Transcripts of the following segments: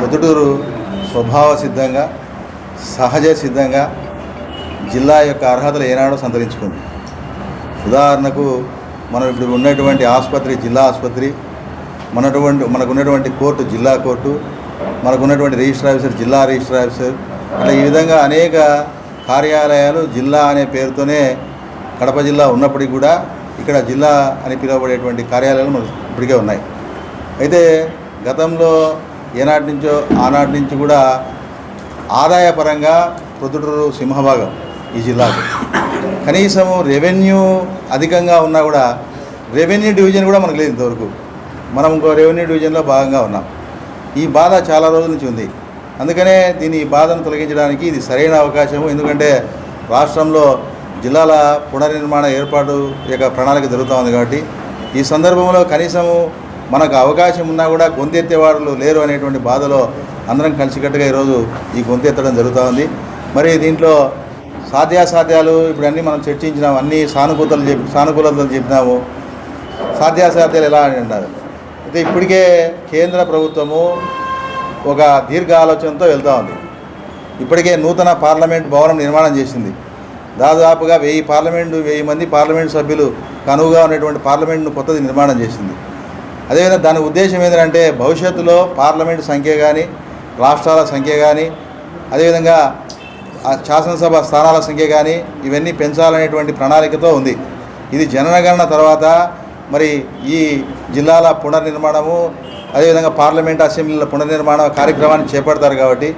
ప్రొద్దుటూరు స్వభావ సిద్ధంగా సహజ సిద్ధంగా జిల్లా యొక్క అర్హతలు ఏనాడో సంతరించుకుంది. ఉదాహరణకు మనం ఇప్పుడు ఉన్నటువంటి ఆసుపత్రి జిల్లా ఆసుపత్రి మనటువంటి మనకున్నటువంటి కోర్టు జిల్లా కోర్టు మనకున్నటువంటి రిజిస్టర్ ఆఫీసర్ జిల్లా రిజిస్టర్ ఆఫీసర్ అట్లా ఈ విధంగా అనేక కార్యాలయాలు జిల్లా అనే పేరుతోనే కడప జిల్లా ఉన్నప్పటికీ కూడా ఇక్కడ జిల్లా అని పిలువబడేటువంటి కార్యాలయాలు మనకు ఇప్పటికే ఉన్నాయి. అయితే గతంలో ఏనాటి నుంచో ఆనాటి నుంచి కూడా ఆదాయపరంగా ప్రొద్దుటూరు సింహభాగం ఈ జిల్లాకు. కనీసం రెవెన్యూ అధికంగా ఉన్నా కూడా రెవెన్యూ డివిజన్ కూడా మనకు లేదు ఇంతవరకు. మనం ఇంకో రెవెన్యూ డివిజన్లో భాగంగా ఉన్నాం. ఈ బాధ చాలా రోజుల నుంచి ఉంది. అందుకనే దీని ఈ బాధను తొలగించడానికి ఇది సరైన అవకాశము. ఎందుకంటే రాష్ట్రంలో జిల్లాల పునర్నిర్మాణ ఏర్పాటు యొక్క ప్రణాళిక జరుగుతూ ఉంది కాబట్టి ఈ సందర్భంలో కనీసము మనకు అవకాశం ఉన్నా కూడా గొంతెత్తే వాళ్ళు లేరు అనేటువంటి బాధలో అందరం కలిసికట్టుగా ఈరోజు ఈ గొంతెత్తడం జరుగుతూ ఉంది మరి దీంట్లో సాధ్యాసాధ్యాలు ఇప్పుడు అన్నీ మనం చర్చించినాము అన్ని సానుకూలతలు చెప్పి సానుకూలతలు చెప్పినాము. సాధ్యాసాధ్యాలు ఎలా అని అంటారు? అయితే ఇప్పటికే కేంద్ర ప్రభుత్వము ఒక దీర్ఘ ఆలోచనతో వెళ్తూ ఉంది. ఇప్పటికే నూతన పార్లమెంట్ భవనం నిర్మాణం చేసింది. దాదాపుగా వెయ్యి పార్లమెంటు వెయ్యి మంది పార్లమెంట్ సభ్యులు కనువుగా ఉన్నటువంటి పార్లమెంట్ను కొత్తది నిర్మాణం చేసింది. అదేవిధంగా దాని ఉద్దేశం ఏంటంటే భవిష్యత్తులో పార్లమెంట్ సంఖ్య కానీ రాష్ట్రాల సంఖ్య కానీ అదేవిధంగా శాసనసభ స్థానాల సంఖ్య కానీ ఇవన్నీ పెంచాలనేటువంటి ప్రణాళికతో ఉంది. ఇది జనగణన తర్వాత మరి ఈ జిల్లాల పునర్నిర్మాణము అదేవిధంగా పార్లమెంట్ అసెంబ్లీల పునర్నిర్మాణ కార్యక్రమాన్ని చేపడతారు కాబట్టి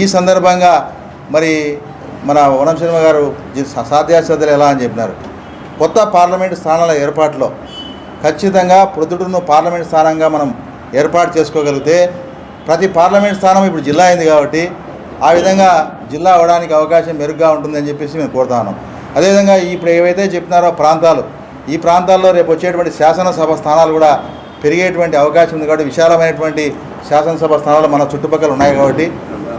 ఈ సందర్భంగా మరి మన వనం శర్మ గారు సాధ్యాసాధ్యాలు ఎలా అని చెప్పినారు. కొత్త పార్లమెంటు స్థానాల ఏర్పాటులో ఖచ్చితంగా ప్రొద్దుటూరును పార్లమెంట్ స్థానంగా మనం ఏర్పాటు చేసుకోగలిగితే ప్రతి పార్లమెంట్ స్థానం ఇప్పుడు జిల్లా అయింది కాబట్టి ఆ విధంగా జిల్లా అవడానికి అవకాశం మెరుగ్గా ఉంటుందని చెప్పేసి మేము కోరుతా ఉన్నాం. అదేవిధంగా ఇప్పుడు ఏవైతే చెప్తున్నారో ప్రాంతాలు ఈ ప్రాంతాల్లో రేపు వచ్చేటువంటి శాసనసభ స్థానాలు కూడా పెరిగేటువంటి అవకాశం ఉంది కాబట్టి విశాలమైనటువంటి శాసనసభ స్థానాలు మన చుట్టుపక్కల ఉన్నాయి కాబట్టి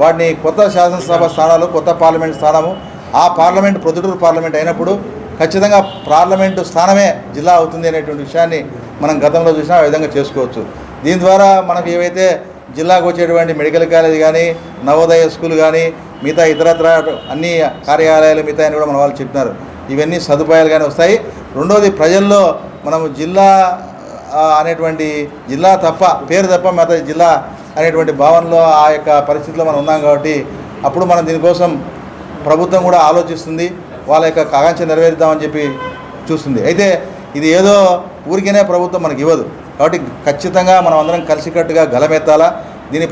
వాటిని కొత్త శాసనసభ స్థానాలు కొత్త పార్లమెంట్ స్థానము ఆ పార్లమెంట్ ప్రొద్దుటూరు పార్లమెంట్ అయినప్పుడు ఖచ్చితంగా పార్లమెంటు స్థానమే జిల్లా అవుతుంది అనేటువంటి విషయాన్ని మనం గతంలో చూసినా ఆ విధంగా చేసుకోవచ్చు. దీని ద్వారా మనకు ఏవైతే జిల్లాకు వచ్చేటువంటి మెడికల్ కాలేజ్ కానీ నవోదయ స్కూల్ కానీ మిగతా ఇతరత్ర అన్ని కార్యాలయాలు మిగతా అని కూడా మన వాళ్ళు చెప్పినారు. ఇవన్నీ సదుపాయాలు కానీ వస్తాయి. రెండోది ప్రజల్లో మనము జిల్లా అనేటువంటి జిల్లా తప్ప పేరు తప్ప మిగతా జిల్లా అనేటువంటి భావనలో ఆ యొక్క పరిస్థితిలో మనం ఉన్నాం కాబట్టి అప్పుడు మనం దీనికోసం ప్రభుత్వం కూడా ఆలోచిస్తుంది. వాళ్ళ యొక్క కాంక్ష నెరవేరుద్దామని చెప్పి చూస్తుంది. అయితే ఇది ఏదో ఊరికేనే ప్రభుత్వం మనకి ఇవ్వదు. కాబట్టి ఖచ్చితంగా మనం అందరం కలిసికట్టుగా గలమెత్తాలా